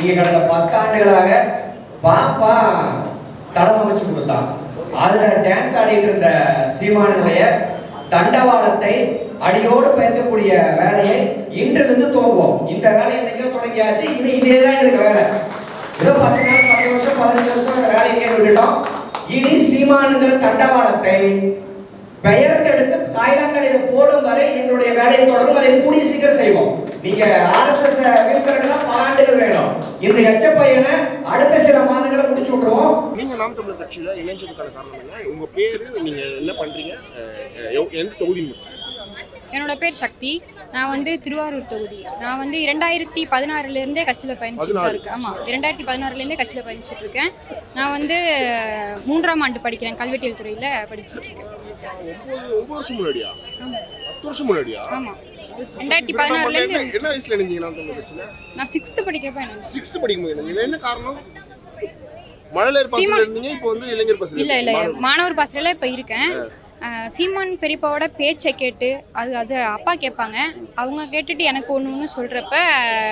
நீங்க கடந்த பத்து ஆண்டுகளாக பாப்பா தடம் அமைச்சு கொடுத்தான். அதுல டான்ஸ் ஆடிட்டு இருந்த சீமானுடைய தண்டவாளத்தை அடியோடு பெயர்க்கக்கூடிய வேலையை இன்றிலிருந்து துவங்குவோம். இந்த வேலையை இன்னைக்கு தொடங்கியாச்சு. இது இதே தான் எங்களுக்கு வேலை. ஏதோ பத்து நாள் பத்து வருஷம் பதினஞ்சு வருஷம் இந்த வேலைக்கே விட்டுட்டோம். இனி சீமானுங்கிற தண்டவாளத்தை பெயர்த்தெடுத்து தாய்லாந்து போடும் வரை எங்களுடைய வேலையை தொடரும் அதை கூடிய சீக்கிரம் செய்வோம். நீங்க ஆர்எஸ்எஸ் வீழ்த்தறதுனா பல ஆண்டுகள் வேணும். இந்த எச்ச பையனை அடுத்த சில மாதங்களை முடிச்சு விட்டுருவோம். நீங்க நாம் தமிழர் கட்சியில இணைஞ்சதுக்கான காரணம் என்ன உங்க பேரு நீங்க என்ன பண்றீங்க? எந்த தொகுதி? என்னோட பேர் சக்தி. நான் வந்து திருவாரூர் தொகுதி. நான் வந்து இரண்டாயிரத்தி பதினாறுலேருந்தே கட்சியில் பயணிச்சுட்டு தான். இருக்கேன். ஆமாம் இரண்டாயிரத்தி பதினாறுலேருந்தே கட்சியில் பயணிச்சுட்டு இருக்கேன். நான் வந்து மூன்றாம் ஆண்டு படிக்கிறேன் கல்வெட்டியல் துறையில் படிச்சுட்டு இருக்கேன். ஒன்பது வருஷம் முன்னாடியா? பத்து வருஷம் முன்னாடியா? ஆமாம் ரெண்டாயிரத்தி பதினாறுலேருந்து என்ன வயசுல நாம் தமிழர் கட்சியில நான் சிக்ஸ்த்து படிக்கிறப்ப என்ன சிக்ஸ்த் படிக்கும்போது என்ன காரணம்? மழலையர் சீமா- இருந்தீங்க இப்போ வந்து இளைஞர் பாசத்துல இல்லை இல்லை மாணவர். பாசறையில் இப்போ இருக்கேன். சீமான் பெரியப்பாவோட பேச்சை கேட்டு அது அது அப்பா கேட்பாங்க. அவங்க கேட்டுட்டு எனக்கு ஒன்று ஒன்று சொல்கிறப்ப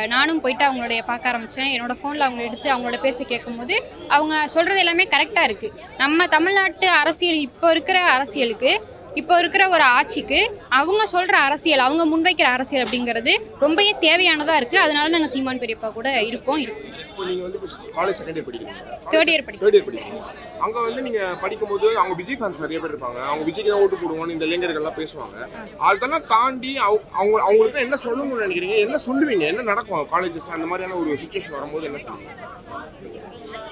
நானும் போயிட்டு அவங்களுடைய பார்க்க ஆரம்பித்தேன் என்னோட ஃபோனில் அவங்க எடுத்து அவங்களோட பேச்சை கேட்கும்போது அவங்க சொல்கிறது எல்லாமே கரெக்டாக இருக்குது நம்ம தமிழ்நாட்டு அரசியல் இப்போ இருக்கிற அரசியலுக்கு இப்போ இருக்கிற ஒரு ஆட்சிக்கு அவங்க சொல்கிற அரசியல் அவங்க முன்வைக்கிற அரசியல் அப்படிங்கிறது ரொம்பவே தேவையானதாக இருக்குது அதனால நாங்கள் சீமான் பெரியப்பா கூட இருக்கோம் தேர்ட் இயர் படிக்கிறோம். அங்க வந்து நீங்க படிக்கும்போது அவங்க விஜய் ஃபேன்ஸ் நிறைய பேர் இருப்பாங்க. அவங்க விஜய்க்கு தான் ஓட்டு போடுவோம்னு இந்த இளைஞர்கள் எல்லாம் பேசுவாங்க. அதெல்லாம் தாண்டி அவங்க அவங்க- அவங்களுக்கு என்ன சொல்லணும்னு நினைக்கிறீங்க? என்ன சொல்லுவீங்க? என்ன நடக்கும்? காலேஜஸ் அந்த மாதிரியான ஒரு சுச்சுவேஷன் வரும்போது என்ன சொல்லுவீங்க?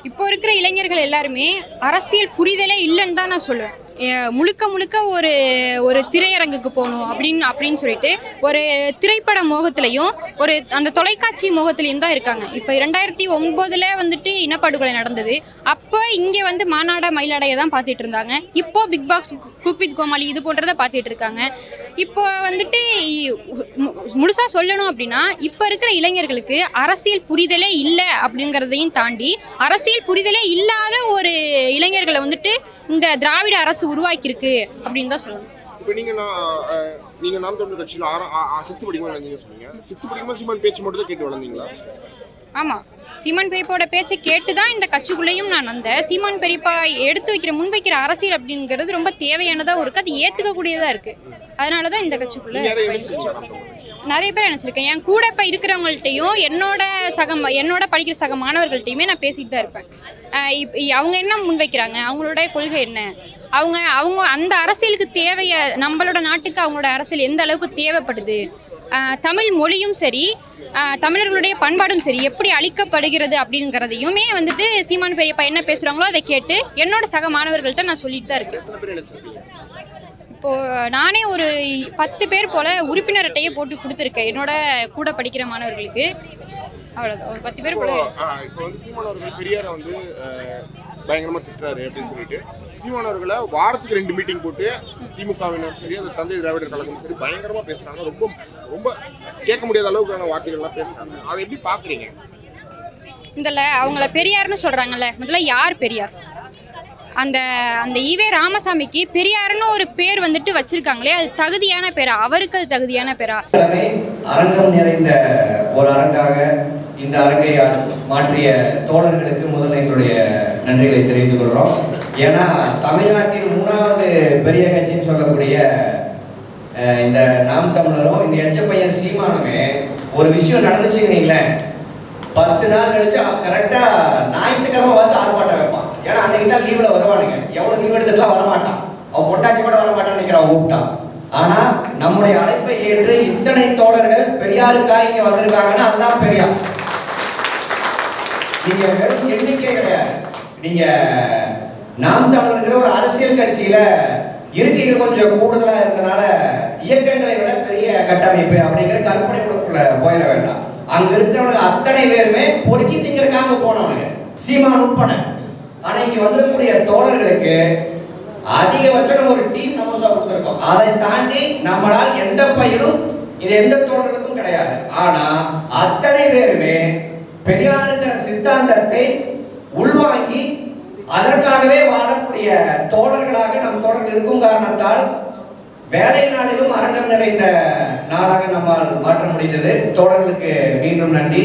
இப்போ இருக்கிற இளைஞர்கள் எல்லாருமே அரசியல் புரிதலே இல்லைன்னு தான் நான் சொல்லுவேன். முழுக்க முழுக்க ஒரு ஒரு திரையரங்குக்கு போகணும் அப்படின்னு அப்படின்னு சொல்லிட்டு ஒரு திரைப்பட மோகத்திலையும் ஒரு அந்த தொலைக்காட்சி மோகத்திலையும் தான் இருக்காங்க. இப்போ இரண்டாயிரத்தி ஒன்பதுல வந்துட்டு இனப்படுகொலை நடந்தது. அப்போ இங்கே வந்து மாநாட மயிலாடையை தான் பார்த்துட்டு இருந்தாங்க. இப்போ Bigg Boss cook with Comali இது போன்றதை பார்த்துட்டு இருக்காங்க. இப்போ வந்துட்டு இ- மு- சொல்லணும் அப்படின்னா இப்போ இருக்கிற இளைஞர்களுக்கு அரசியல் புரிதலே இல்லை அப்படிங்கிறதையும் தாண்டி அரசியல் புரிதலே இல்லாத ஒரு இளைஞர்களை வந்துட்டு இந்த திராவிட அரசு உருவாக்கியிருக்கு அப்படின்னு தான் சொல்லணும். இப்போ நீங்கள் நான் அஹ், நாம் தமிழர் கட்சியில் ஆறாம் சிக்ஸ்த் படிக்கும்போது நீங்க சொன்னீங்க. சிக்ஸ்த் படிக்கும்போது சீமான் பேச்சு மட்டும் தான் கேட்டு வளர்ந்தீங்களா? ஆமாம் சீமான் பெரியப்பாவோட பேச்சை கேட்டு தான் இந்த கட்சிக்குள்ளேயும் நான் வந்தேன். சீமான் பெரியப்பா எடுத்து வைக்கிற முன்வைக்கிற அரசியல் அப்படிங்கிறது ரொம்ப தேவையானதாக இருக்குது அது ஏற்றுக்கக்கூடியதாக இருக்குது அதனால தான் இந்த கட்சிக்குள்ளே? நிறைய பேர் நினச்சிருக்கேன். என் கூட இப்போ இருக்கிறவங்கள்ட்டையும் என்னோட சக என்னோட படிக்கிற சக மாணவர்கள்ட்டையுமே நான் பேசிட்டு தான் இருப்பேன். இப் அவங்க என்ன முன்வைக்கிறாங்க அவங்களோட கொள்கை என்ன? அவங்க அவங்க அந்த அரசியலுக்கு தேவைய நம்மளோட நாட்டுக்கு அவங்களோட அரசியல் எந்த அளவுக்கு தேவைப்படுது? தமிழ் மொழியும் சரி தமிழர்களுடைய பண்பாடும் சரி எப்படி அழிக்கப்படுகிறது அப்படிங்கிறதையுமே வந்துட்டு சீமான் பெரியப்பா என்ன பேசுகிறாங்களோ அதை கேட்டு என்னோட சக மாணவர்கள்ட்ட நான் சொல்லிட்டு தான் இருக்கேன். எத்தனை பேர் நினைச்சிருக்கீங்க இப்போ நானே ஒரு பத்து பேர் போல உறுப்பினர் அட்டையை போட்டு கொடுத்துருக்கேன் என்னோட கூட படிக்கிற மாணவர்களுக்கு. அவ்வளோதான் ஒரு பத்து பேர் போல இப்போ ஆஹ், இப்போ வந்து சீமான் அவர்கள் பெரியாரை வந்து அஹ், பயங்கரமா திட்டுறாரு அப்படின்னு சொல்லிட்டு சீமான் அவர்களை வாரத்துக்கு ரெண்டு மீட்டிங் போட்டு திமுகவினர் சரி அந்த தந்தை திராவிடர் கழகம் சரி பயங்கரமா பேசுறாங்க. ரொம்ப ரொம்ப கேட்க முடியாத அளவுக்கான வார்த்தைகள்லாம் பேசுறாங்க. அதை எப்படி பாக்குறீங்க? இதில் அவங்கள பெரியார்னு சொல்கிறாங்கல்ல முதல்ல யார் பெரியார்? அந்த அந்த ஈவே ராமசாமிக்கு பெரியார்னு ஒரு பேர் வந்துட்டு வச்சிருக்காங்களே அது தகுதியான பேரா? அவருக்கு அது தகுதியான பேரா? அரங்கம் நிறைந்த ஒரு அரங்காக இந்த அரங்கை மாற்றிய தோழர்களுக்கு முதல்ல எங்களுடைய நன்றிகளை தெரிவித்துக் கொள்கிறோம். ஏன்னா தமிழ்நாட்டின் மூணாவது பெரிய கட்சின்னு சொல்லக்கூடிய இந்த நாம் தமிழரும் இந்த எச்ச பையன் சீமானுமே ஒரு விஷயம் நடந்துச்சுங்கிறீங்களேன் பத்து நாள் கழிச்சு கரெக்டா ஞாயிற்றுக்கிழமை வந்து ஆர்ப்பாட்டம் வைப்பான். ஏன்னா அன்னைக்கு தான் லீவ்ல வருவானுங்க. எவ்வளவு லீவ் எடுத்துக்கலாம் வரமாட்டான். அவன் பொட்டாட்டி கூட வரமாட்டான்னு நினைக்கிறான் கூப்பிட்டான் ஆனா நம்முடைய அழைப்பை ஏற்று இத்தனை தோழர்கள் பெரியாருக்காக இங்க வந்திருக்காங்கன்னா அதுதான் பெரியார். நீங்க வெறும் எண்ணிக்கை கிடையாது. நீங்க நாம் தமிழர்ங்கிற ஒரு அரசியல் கட்சியில இருக்கைகள் கொஞ்சம் கூடுதலா இருந்தனால இயக்கங்களை விட பெரிய கட்டமைப்பு அப்படிங்கிற கற்பனை குழுக்குள்ள போயிட வேண்டாம். அங்க இருக்கிறவங்க அத்தனை பேருமே பொறுக்கி திங்கிறக்காக போனவனுங்க சீமான் உட்பட. ஆனா இங்க வந்திருக்கக்கூடிய தோழர்களுக்கு அதிகபட்சம் நம்ம ஒரு டீ சமோசா கொடுத்துருக்கோம். அதை தாண்டி நம்மளால் எந்த பயிரும் இது எந்த தோழர்களுக்கும் கிடையாது. ஆனா அத்தனை பேருமே பெரியாருங்கிற சித்தாந்தத்தை உள்வாங்கி அதற்காகவே வாழக்கூடிய தோழர்களாக நம் தோழர்கள் இருக்கும் காரணத்தால் வேலை நாளிலும் அரங்கம் நிறைந்த நாளாக நம்மால் மாற்ற முடிந்தது. தோழர்களுக்கு மீண்டும் நன்றி.